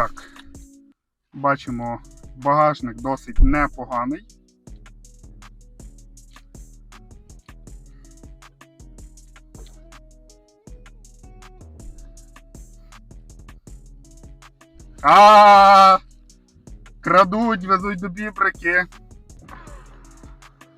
Так, бачимо, багажник досить непоганий. А, крадуть, везуть до бібрики.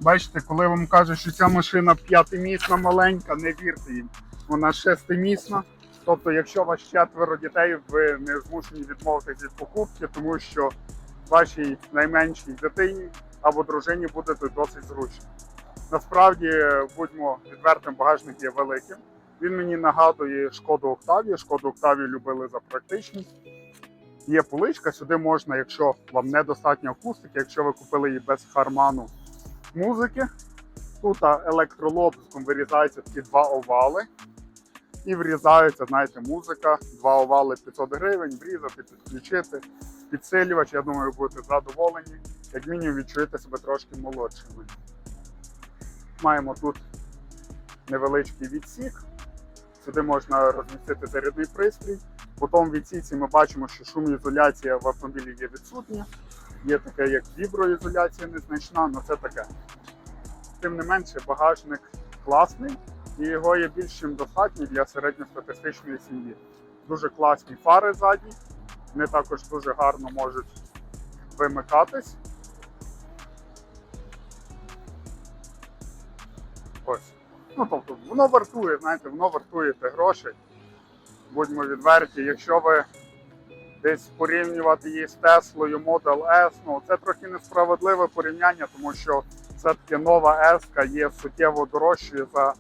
Бачите, коли вам кажуть, що ця машина п'ятимісна маленька, не вірте їм. Вона шестимісна. Тобто, якщо у вас четверо дітей, ви не змушені відмовитися від покупки, тому що вашій найменшій дитині або дружині буде тут досить зручно. Насправді, будьмо відвертим, багажник є великим. Він мені нагадує шкоду Октавію. Шкоду Октавію любили за практичність. Є поличка, сюди можна, якщо вам недостатньо акустики, якщо ви купили її без харману музики. Тут електролобзиком вирізаються такі два овали. І врізається, знаєте, музика, два овали 500 гривень, врізати, підключити, підсилювач. Я думаю, ви будете задоволені. Як мінімум відчуєте себе трошки молодшими. Маємо тут невеличкий відсік. Сюди можна розмістити зарядний пристрій. У тому відсіці ми бачимо, що шумоізоляція в автомобілі є відсутня. Є таке, як віброізоляція незначна, але це таке. Тим не менше, багажник класний і його є більш чим достатньо для середньостатистичної сім'ї. Дуже класні фари задні, вони також дуже гарно можуть вимикатись. Ось. Ну, тобто, воно вартує, знаєте, воно вартує те грошей. Будьмо відверті, якщо ви десь порівнювати її з Теслою Model S, ну це трохи несправедливе порівняння, тому що все-таки нова S є суттєво дорожчою за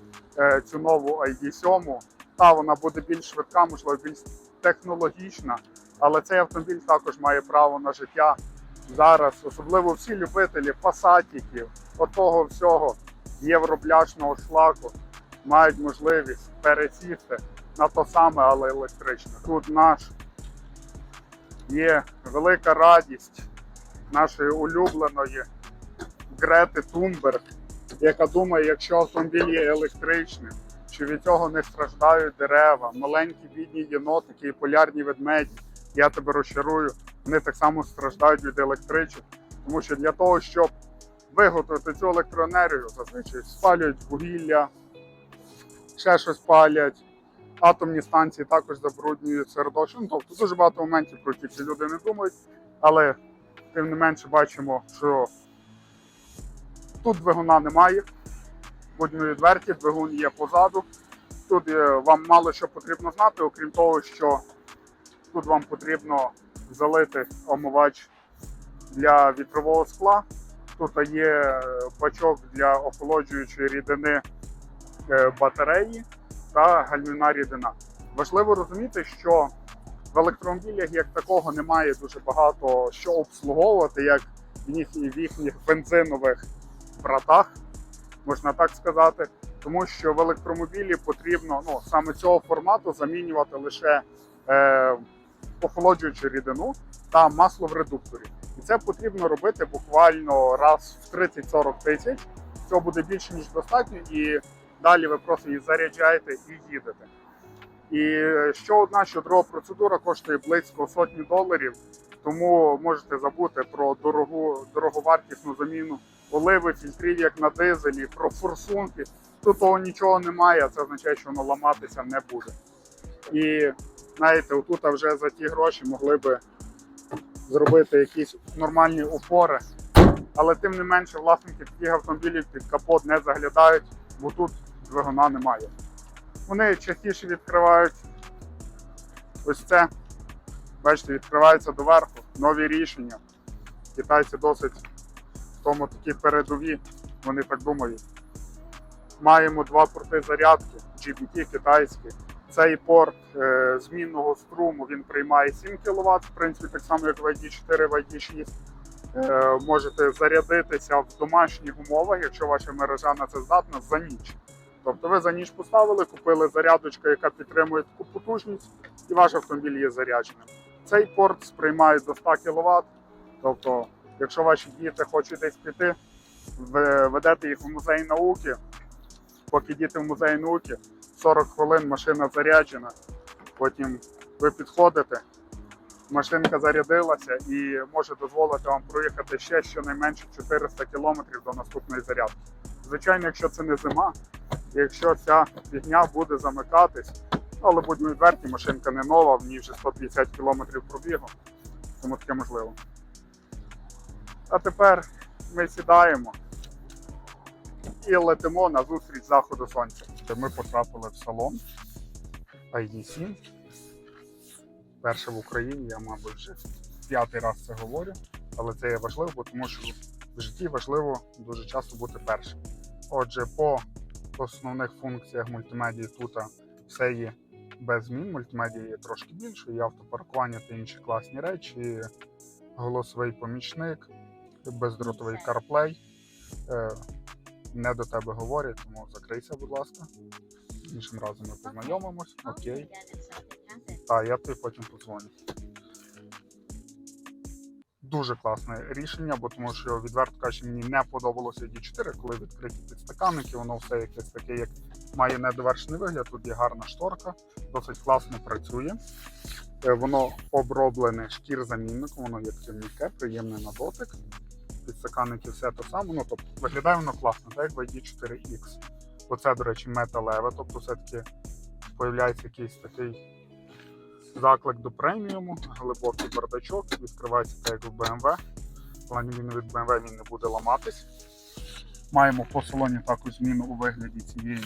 цю нову ID7. Та вона буде більш швидка, можливо, більш технологічна, але цей автомобіль також має право на життя зараз, особливо всі любителі пасатіків, отого всього євробляшного шлаку мають можливість пересісти на то саме, але електричне. Тут наш є велика радість нашої улюбленої Грети Тумберг, яка думає, якщо автомобіль є електричним, що від цього не страждають дерева, маленькі бідні єнотики і полярні ведмеді. Я тебе розчарую, вони так само страждають від електричок, тому що для того, щоб виготовити цю електроенергію, зазвичай спалюють вугілля, ще щось палять. Атомні станції також забруднюють середовище. Ну, тобто дуже багато моментів, про які ці люди не думають, але тим не менше бачимо, що тут двигуна немає. Будьмо відверті, двигун є позаду. Тут е, вам мало що потрібно знати, окрім того, що тут вам потрібно залити омивач для вітрового скла. Тут є е, бачок для охолоджуючої рідини е, батареї та гальмівна рідина. Важливо розуміти, що в електромобілях як такого немає дуже багато що обслуговувати, як в їх- в їхніх бензинових братах, можна так сказати. Тому що в електромобілі потрібно ну, саме цього формату замінювати лише е, охолоджуючу рідину та масло в редукторі. І це потрібно робити буквально раз в 30-40 тисяч. Цього буде більше ніж достатньо, і далі ви просто її заряджаєте і їдете. І що одна, що друга процедура коштує близько сотні доларів, тому можете забути про дорогу, дороговартісну заміну оливи, фільтрів, як на дизелі, про форсунки. Тут того нічого немає, це означає, що воно ламатися не буде. І знаєте, отут вже за ті гроші могли би зробити якісь нормальні опори. Але тим не менше, власники таких автомобілів під капот не заглядають, бо тут двигуна немає. Вони частіше відкривають ось це. Бачите, відкривається доверху, нові рішення. Китайці досить тому такі передові, вони так думають. Маємо два порти зарядки, GBT китайські. Цей порт е, змінного струму він приймає 7 кВт, в принципі, так само, як в ID4, в ID6. Е, можете зарядитися в домашніх умовах, якщо ваша мережа на це здатна, за ніч. Тобто ви за ніч поставили, купили зарядочку, яка підтримує таку потужність, і ваш автомобіль є зарядженим. Цей порт сприймає до 100 кВт. Тобто, якщо ваші діти хочуть десь піти, ведете їх в музей науки, поки діти в музеї науки, 40 хвилин машина заряджена, потім ви підходите машинка зарядилася і може дозволити вам проїхати ще щонайменше 400 кілометрів до наступної зарядки. Звичайно, якщо це не зима, якщо ця фігня буде замикатись, але будьмо відверті, машинка не нова, в ній вже 150 кілометрів пробігу, тому таке можливо. А тепер ми сідаємо і летимо на зустріч заходу сонця. Ми потрапили в салон ID7. Перше в Україні, я, мабуть, вже п'ятий раз це говорю, але це є важливо, тому що в житті важливо дуже часто бути першим. Отже, по основних функціях мультимедії тут все є без змін. Мультимедія є трошки більше, є автопаркування та інші класні речі, голосовий помічник, бездротовий CarPlay. Е, Не до тебе говорять, тому закрийся, будь ласка. Іншим разом ми познайомимось. Окей. Так, я тобі потім подзвоню. Дуже класне рішення, бо тому що відверто кажучи, мені не подобалося D4, коли відкриті підстаканники, воно все якесь таке, як має недовершений вигляд. Тут є гарна шторка, досить класно працює. Е, Воно оброблене шкір-замінником, воно є м'яке, приємне на дотик. Підстаканники все те саме. Ну, тобто виглядає воно класно, так як в ID4X. Оце, до речі, металеве, тобто все-таки появляється якийсь такий заклик до преміуму, глибокий бардачок, відкривається так як в BMW. Плані він від BMW він не буде ламатись. Маємо по салоні також зміну у вигляді цієї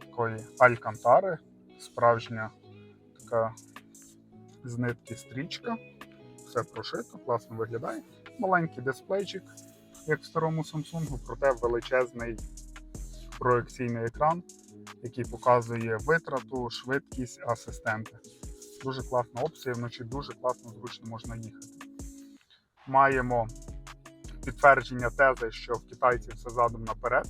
такої алькантари, справжня така з нитки стрічка. Все прошито, класно виглядає. Маленький дисплейчик, як в старому Samsung, проте величезний проекційний екран, який показує витрату, швидкість, асистенти. Дуже класна опція, вночі дуже класно, зручно можна їхати. Маємо підтвердження тези, що в китайців все задом наперед.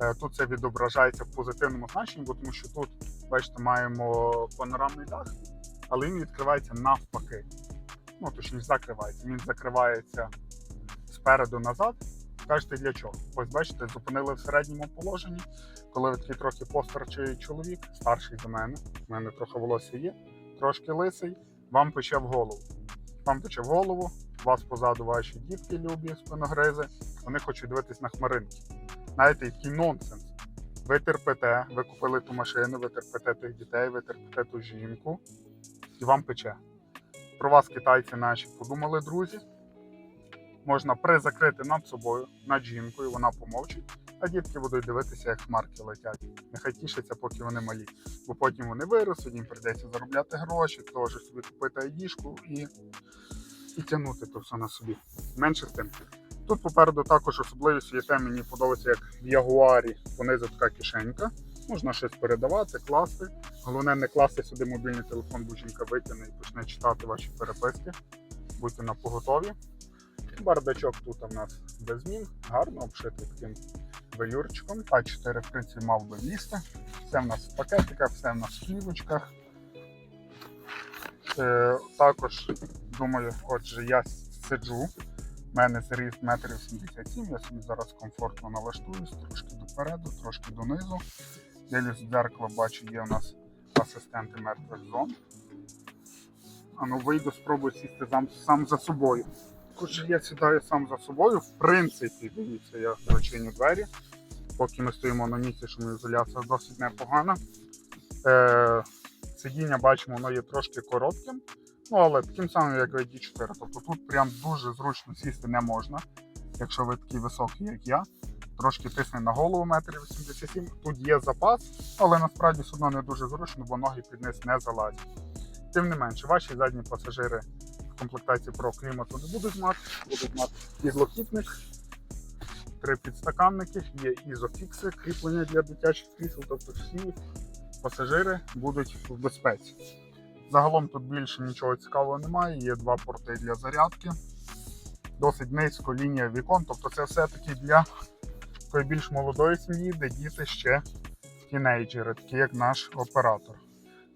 Е, Тут це відображається в позитивному значенні, тому що тут, бачите, маємо панорамний дах, але він відкривається навпаки. Ну, точніше, закривається. Він закривається спереду назад. Кажете, для чого? Ось бачите, зупинили в середньому положенні. Коли такий трохи постарчий чоловік, старший за мене, в мене трохи волосся є, трошки лисий, вам пече в голову. Вам пече в голову, вас позаду ваші дітки любі, спиногризи, вони хочуть дивитись на хмаринки. Знаєте, який нонсенс. Ви терпите, ви купили ту машину, ви терпите тих дітей, ви терпите ту жінку, і вам пече. Про вас китайці наші подумали, друзі. Можна призакрити над собою, над жінкою, вона помовчить, а дітки будуть дивитися, як хмарки летять. Нехай тішаться, поки вони малі. Бо потім вони виростуть, їм прийдеться заробляти гроші, теж собі купити айдішку і, і тягнути то все на собі. Менше з тим. Тут попереду також особливість є те, мені подобається, як в Ягуарі понизу така кишенька. Можна щось передавати, класти. Головне не класти сюди мобільний телефон, бо жінка витягне і почне читати ваші переписки. Будьте на поготові. Бардачок тут у нас без змін, гарно обшитий таким велюрчиком. А4, в принципі, мав би влізти. Все в нас в пакетиках, все в нас в плівочках. Е, також, думаю, отже, я сиджу. У мене зріст 1,87 м, я собі зараз комфортно налаштуюсь, трошки допереду, трошки донизу. Дивлюсь в дзеркало, бачу, є у нас асистенти мертвих зон. А ну вийду, спробую сісти сам, сам за собою. Отже, я сідаю сам за собою. В принципі, дивіться, я зачиню двері. Поки ми стоїмо на місці, шумоізоляція досить непогана. Е, сидіння бачимо, воно є трошки коротким. Ну, але таким самим, як в ID4. Тобто тут прям дуже зручно сісти не можна, якщо ви такий високий, як я. Трошки тисне на голову 1,87 м. Тут є запас, але насправді все одно не дуже зручно, бо ноги під низ не залазять. Тим не менше, ваші задні пасажири в комплектації про клімату не будуть мати, будуть мати ізлокітник, три підстаканники, є ізофікси, кріплення для дитячих крісел, тобто всі пасажири будуть в безпеці. Загалом тут більше нічого цікавого немає. Є два порти для зарядки. Досить низько лінія вікон. Тобто це все-таки для такої більш молодої сім'ї, де діти ще тінейджери, такі як наш оператор.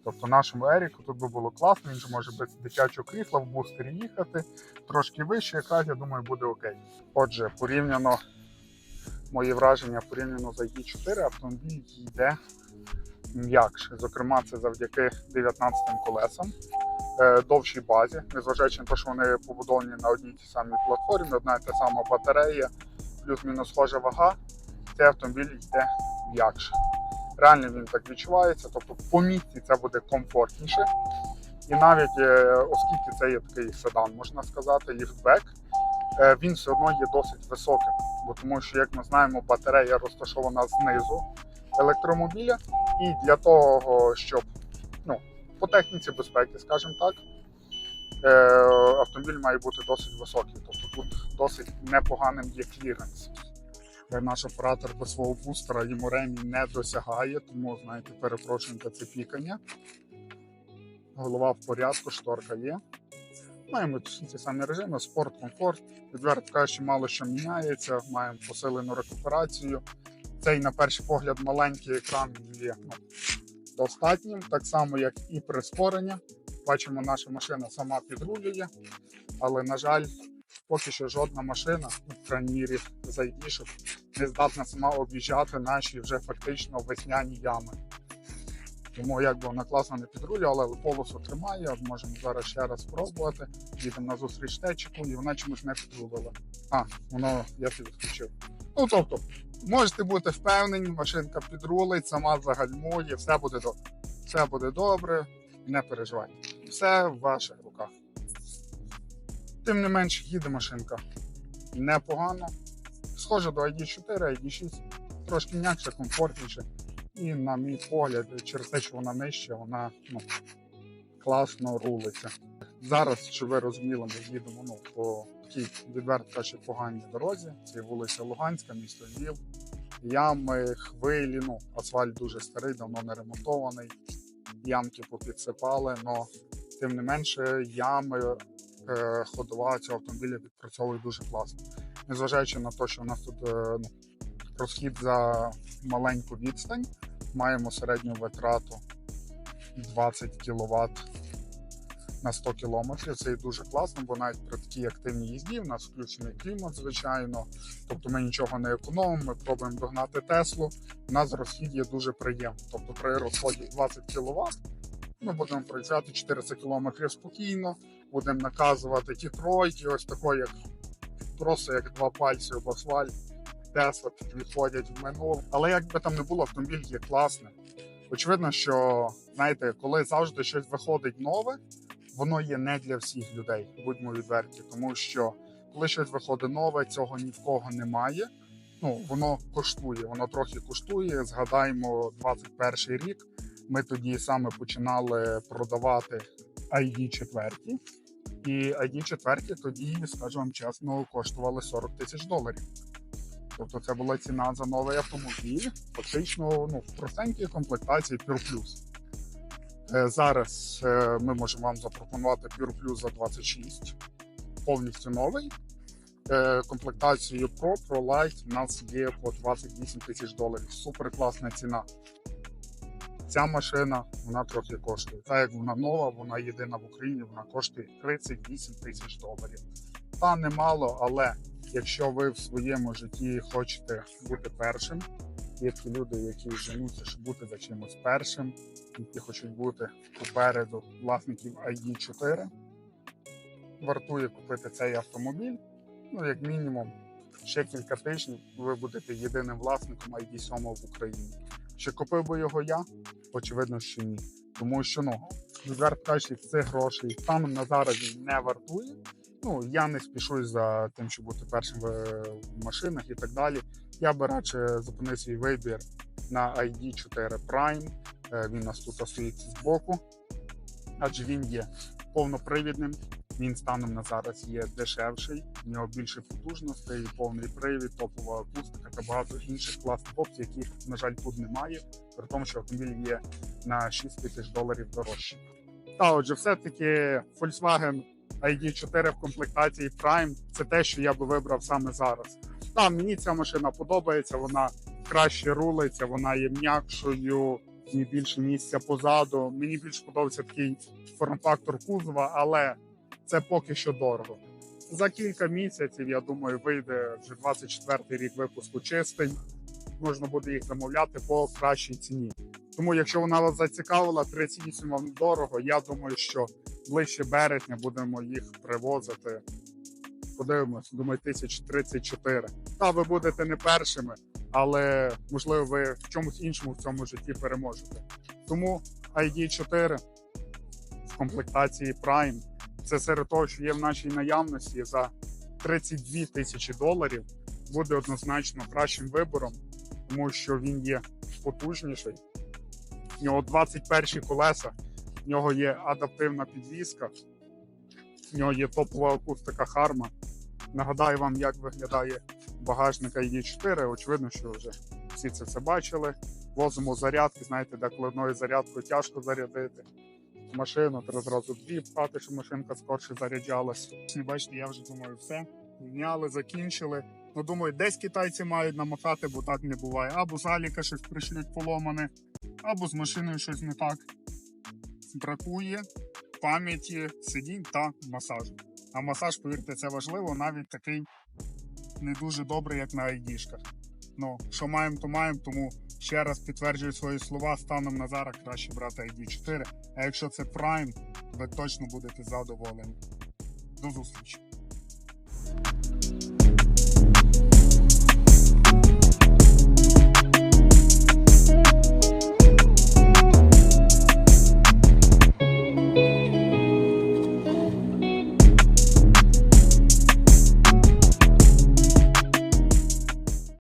Тобто нашому Еріку тут би було класно, він же може без дитячого крісла в бустері їхати, трошки вище, якраз я думаю, буде окей. Отже, порівняно мої враження порівняно з ID4, автомобіль йде м'якше. Зокрема, це завдяки 19 колесам. е, довшій базі, незважаючи на те, що вони побудовані на одній тій самій платформі, одна і та сама батарея, плюс-мінус схожа вага, цей автомобіль йде м'якше. Реально він так відчувається, тобто по місці це буде комфортніше. І навіть е, оскільки це є такий седан, можна сказати, ліфтбек, е, він все одно є досить високим. Бо тому що, як ми знаємо, батарея розташована знизу електромобіля, і для того, щоб ну, по техніці безпеки, скажімо так, е, автомобіль має бути досить високий. Тут досить непоганим є кліренс. Е, Наш оператор без свого бустера йому ремінь не досягає, тому знаєте, перепрошуємо за це пікання. Голова в порядку, шторка є. Маємо ті самі режими, спорт, комфорт. Відверто кажучи, мало що міняється. Маємо посилену рекуперацію. Цей, на перший погляд, маленький екран є ну, достатнім, так само, як і прискорення. Бачимо, наша машина сама підрулює, але, на жаль, поки що жодна машина, ну, в крайній зайдішок, не здатна сама об'їжджати наші вже фактично весняні ями. Тому якби вона класно не підрулює, але полосу тримає. Можемо зараз ще раз спробувати. Їдемо на зустріч течику, і вона чомусь не підрулила. А, воно я собі відключив. Ну тобто, можете бути впевнені, машинка підрулить, сама загальмує, все буде добре. Все буде добре, не переживайте. Все в ваших руках. Тим не менш, їде машинка непогано. Схоже до ID4, ID6, трошки м'якше, комфортніше. І, на мій погляд, через те, що вона нижча, вона ну, класно рулиться. Зараз, щоб ви розуміли, ми їдемо ну, по такій відверто кажучи, поганій дорозі. Це вулиця Луганська, місто Львів. Ями, хвилі, ну, асфальт дуже старий, давно не ремонтований. Ямки попідсипали, але тим не менше ями ходова цього автомобіля відпрацьовує дуже класно. Незважаючи на те, що у нас тут е, ну, розхід за маленьку відстань, маємо середню витрату 20 кВт на 100 км. Це і дуже класно, бо навіть при такій активній їзді в нас включений клімат, звичайно. Тобто ми нічого не економимо, ми пробуємо догнати Теслу. У нас розхід є дуже приємний. Тобто при розході 20 кВт ми будемо проїжджати 400 км спокійно, будемо наказувати ті тройки, ось такої, як просто як два пальці об асфальт. Тесла відходять в минуле. Але як би там не було, автомобіль є класним. Очевидно, що знаєте, коли завжди щось виходить нове, воно є не для всіх людей, будьмо відверті, тому що коли щось виходить нове, цього ні в кого немає. Ну воно коштує, воно трохи коштує. Згадаємо 21 рік. Ми тоді саме починали продавати ID 4 і ID 4 тоді, скажу вам чесно, коштували 40 тисяч доларів. Тобто це була ціна за новий автомобіль, фактично ну, в простенькій комплектації Pure Plus. Е, Зараз е, ми можемо вам запропонувати Pure Plus за 26, повністю новий. Е, Комплектацію Pro, Pro Light у нас є по 28 тисяч доларів. Супер класна ціна. Ця машина вона трохи коштує. Так як вона нова, вона єдина в Україні, вона коштує 38 тисяч доларів. Та немало, але якщо ви в своєму житті хочете бути першим, є такі люди, які женуться, щоб бути за чимось першим, які хочуть бути попереду власників ID4, вартує купити цей автомобіль. Ну, як мінімум, ще кілька тижнів ви будете єдиним власником ID7 в Україні. Чи купив би його я? Очевидно, що ні. Тому що ну, відверто кажучи, цих грошей станом на зараз не вартує. Ну, я не спішусь за тим, щоб бути першим в машинах і так далі. Я би радше зупинив свій вибір на ID4 Prime. Е, Він у нас тут стоїть збоку, адже він є повнопривідним. Він станом на зараз є дешевший, в нього більше потужностей, повний привід, топова акустика та багато інших класних опцій, яких, на жаль, тут немає, при тому, що автомобіль є на 6 тисяч доларів дорожче. Та отже, все-таки Volkswagen ID4 в комплектації Prime це те, що я би вибрав саме зараз. Та мені ця машина подобається, вона краще рулиться, вона є м'якшою, ній більше місця позаду. Мені більше подобається такий форм-фактор кузова, але це поки що дорого. За кілька місяців, я думаю, вийде вже 24 рік випуску чистий. Можна буде їх замовляти по кращій ціні. Тому, якщо вона вас зацікавила, 38 вам дорого. Я думаю, що ближче березня будемо їх привозити. Подивимось, думаю, 1034. Та ви будете не першими, але можливо ви в чомусь іншому в цьому житті переможете. Тому ID4 в комплектації Prime це серед того, що є в нашій наявності за 32 тисячі доларів, буде однозначно кращим вибором, тому що він є потужніший. В нього 21 колеса, в нього є адаптивна підвізка, в нього є топова акустика Харма. Нагадаю вам, як виглядає багажник ID4. Очевидно, що вже всі це все бачили. Возимо зарядки, знаєте, деколи одною зарядкою тяжко зарядити машину, треба зразу дві пхати, щоб машинка скорше заряджалась. Бачите, я вже думаю, все. Зняли, закінчили. Ну, думаю, десь китайці мають намахати, бо так не буває. Або з Аліка щось пришлють поломане, або з машиною щось не так. Бракує пам'яті сидінь та масажу. А масаж, повірте, це важливо, навіть такий не дуже добрий, як на айдішках. Ну, що маємо, то маємо, тому ще раз підтверджую свої слова станом на зараз краще брати ID4. А якщо це Prime, ви точно будете задоволені. До зустрічі!